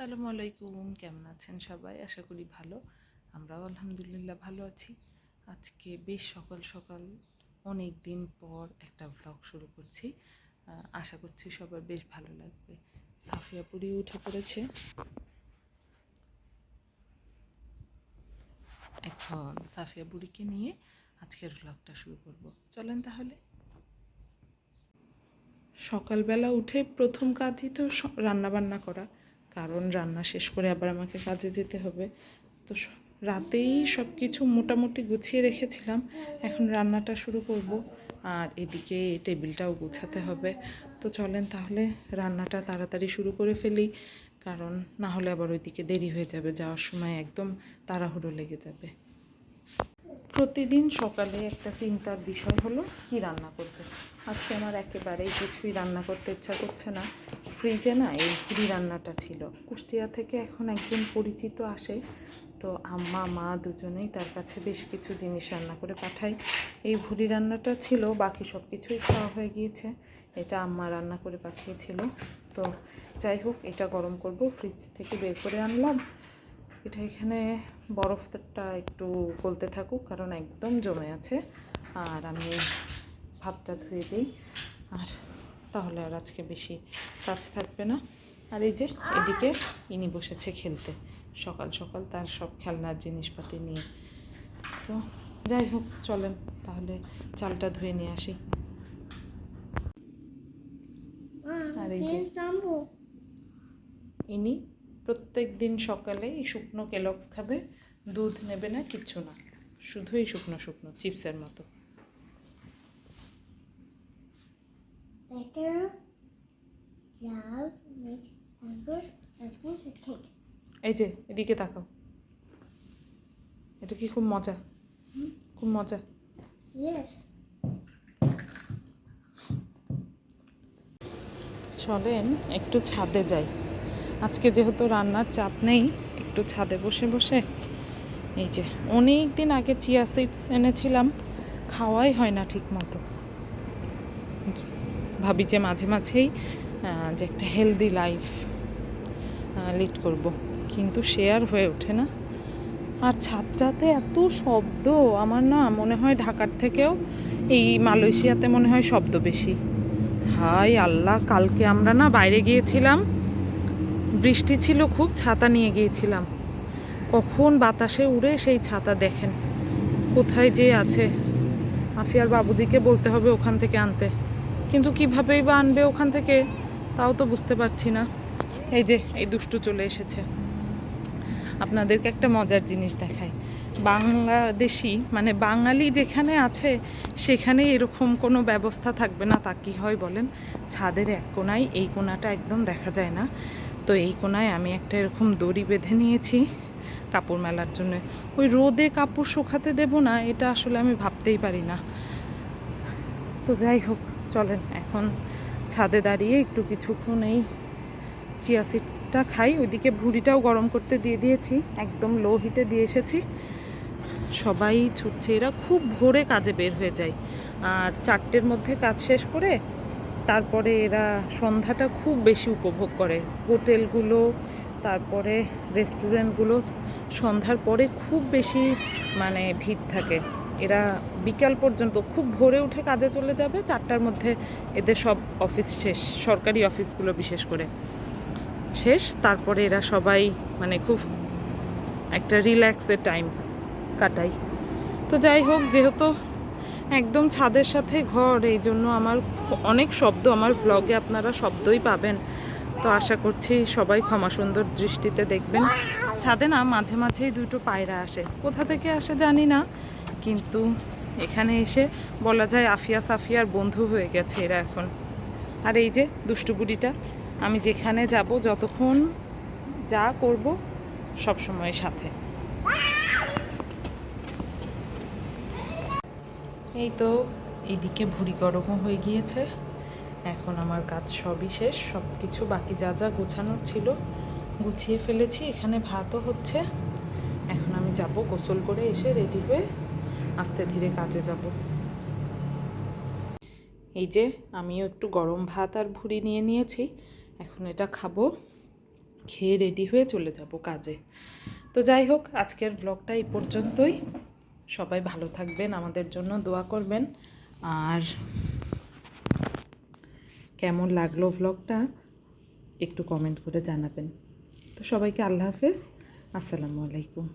আসসালামু আলাইকুম, কেমন আছেন সবাই? আশা করি ভালো। আমরাও আলহামদুলিল্লাহ ভালো আছি। আজকে বেশ সকাল সকাল অনেক দিন পর একটা ব্লগ শুরু করছি। আশা করছি সবার বেশ ভালো লাগবে। সাফিয়া পুরি উঠে পড়েছে। এখন সাফিয়া বুড়িকে নিয়ে আজকের ব্লগটা শুরু করব। চলেন তাহলে। সকালবেলা উঠে প্রথম কাজই তো রান্নাবান্না করা। কারণ রান্না শেষ করে আবার আমাকে কাজে যেতে হবে। তো রাতেই সব কিছু মোটামুটি গুছিয়ে রেখেছিলাম। এখন রান্নাটা শুরু করব। আর এদিকে টেবিলটাও গুছাতে হবে। তো চলেন তাহলে রান্নাটা তাড়াতাড়ি শুরু করে ফেলি। কারণ না হলে আবার ওইদিকে দেরি হয়ে যাবে। যাওয়ার সময় একদম তাড়াহুড়ো লেগে যাবে। প্রতিদিন সকালে একটা চিন্তার বিষয় হলো, কি রান্না করবে? আজকে আমার একেবারেই কিছুই রান্না করতে ইচ্ছা করছে না। ফ্রিজে না এই ভুড়ি রান্নাটা ছিল। কুষ্টিয়া থেকে এখন একজন পরিচিত আসে, তো আম্মা, মা দুজনেই তার কাছে বেশ কিছু জিনিস রান্না করে পাঠাই এই ভুড়ি রান্নাটা ছিল, বাকি সব কিছুই খাওয়া হয়ে গিয়েছে। এটা আম্মা রান্না করে পাঠিয়েছিল। তো যাই হোক, এটা গরম করব, ফ্রিজ থেকে বের করে আনলাম। এটা এখানে বরফটা একটু গলতে থাকুক কারণ একদম জমে আছে। আর আমি ভাতটা ধুয়ে দিই। আর তাহলে আর আজকে বেশি কাজ থাকবে না। আর এই যে এদিকে ইনি বসেছে খেলতে। সকাল সকাল তার সব খেলনার জিনিসপাতি নিয়ে। তো যাই হোক চলেন তাহলে চালটা ধুয়ে নিয়ে আসি। আর এই যে ইনি প্রত্যেক দিন সকালে এই শুকনো কেলক্স খাবে দুধ নেবে না কিচ্ছু না। শুধু এই শুকনো শুকনো চিপসের মতো? এই যে এদিকে তাকাও। এটা কি খুব মজা? খুব মজা। চলেন একটু ছাদে যাই। আজকে যেহেতু রান্নার চাপ নেই, একটু ছাদে বসে বসে। এই যে অনেক দিন আগে চিয়া সিডস এনেছিলাম, খাওয়াই হয় না ঠিক মতো ভাবি যে মাঝে মাঝেই যে একটা হেলদি লাইফ লিড করব। কিন্তু আর হয়ে ওঠে না। আর ছাদটাতে এত শব্দ, আমার না মনে হয় ঢাকার থেকেও, এই মালয়েশিয়াতে মনে হয় শব্দ বেশি। হাই আল্লাহ, কালকে আমরা না বাইরে গিয়েছিলাম বৃষ্টি ছিল খুব, ছাতা নিয়ে গিয়েছিলাম। কখন বাতাসে উড়ে সেই ছাতা দেখেন। কোথায় যে আছে। আফিয়ার বাবুজিকে বলতে হবে ওখান থেকে আনতে। কিন্তু কীভাবেই বা আনবে ওখান থেকে, তাও তো বুঝতে পারছি না। এই যে, এই দুষ্টু চলে এসেছে। আপনাদেরকে একটা মজার জিনিস দেখায় বাংলাদেশি মানে বাঙালি যেখানে আছে, সেখানে এরকম কোনো ব্যবস্থা থাকবে না। তা কী হয় বলেন? ছাদের এক কোনায় এই কোনাটা একদম দেখা যায় না। তো এই কোনায় আমি একটা এরকম দড়ি বেঁধে নিয়েছি কাপড় মেলার জন্য। ওই রোদে কাপড় শুকাতে দেব না, এটা আসলে আমি ভাবতেই পারি না। তো যাই হোক, চলেন, এখন ছাদে দাঁড়িয়ে একটু কিছুক্ষণ এই চিয়া সিডসটা খাই। ওইদিকে ভুড়িটাও গরম করতে দিয়ে দিয়েছি, একদম লো হিটে দিয়ে এসেছি। সবাই ছুটছে, এরা খুব ভোরে কাজে বের হয়ে যায়। আর চারটের মধ্যে কাজ শেষ করে তারপরে এরা সন্ধ্যাটা খুব বেশি উপভোগ করে। হোটেলগুলো, তারপরে রেস্টুরেন্টগুলো সন্ধ্যার পরে খুব বেশি মানে ভিড় থাকে। এরা বিকাল পর্যন্ত খুব ভোরে উঠে কাজে চলে যাবে, চারটার মধ্যে এদের সব অফিস শেষ, সরকারি অফিসগুলো বিশেষ করে শেষ। তারপরে এরা সবাই মানে খুব একটা রিল্যাক্সের টাইম কাটাই তো যাই হোক, যেহেতু একদম ছাদের সাথে ঘর, এই জন্য আমার অনেক শব্দ আমার ব্লগে আপনারা শব্দই পাবেন। তো আশা করছি সবাই ক্ষমা সুন্দর দৃষ্টিতে দেখবেন। ছাদে না মাঝে মাঝেই দুটো পায়রা আসে। কোথা থেকে আসে জানি না, কিন্তু এখানে এসে বলা যায় আফিয়া সাফিয়ার বন্ধু হয়ে গেছে এরা এখন। আর এই যে দুষ্টু বুড়িটা, আমি যেখানে যাব যতক্ষণ যা করব সব সময় সাথে। এই তো, এদিকে ভুড়ি গরমও হয়ে গিয়েছে। এখন আমার কাজ সবই শেষ সব কিছু বাকি যা যা গোছানোর ছিল গুছিয়ে ফেলেছি, এখানে ভাতও হচ্ছে। এখন আমি যাব গোসল করে এসে রেডি হয়ে আস্তে ধীরে কাজে যাব। এই যে, আমিও একটু গরম ভাত আর ভুড়ি নিয়ে নিয়েছি, এখন এটা খাব, খেয়ে রেডি হয়ে চলে যাব কাজে। তো যাই হোক, আজকের ব্লগটা এই পর্যন্তই। সবাই ভালো থাকবেন, আমাদের জন্য দোয়া করবেন। আর কেমন লাগল ব্লগটা একটু কমেন্ট করে জানাবেন। তো সবাইকে আল্লাহ হাফেজ, আসসালামু আলাইকুম।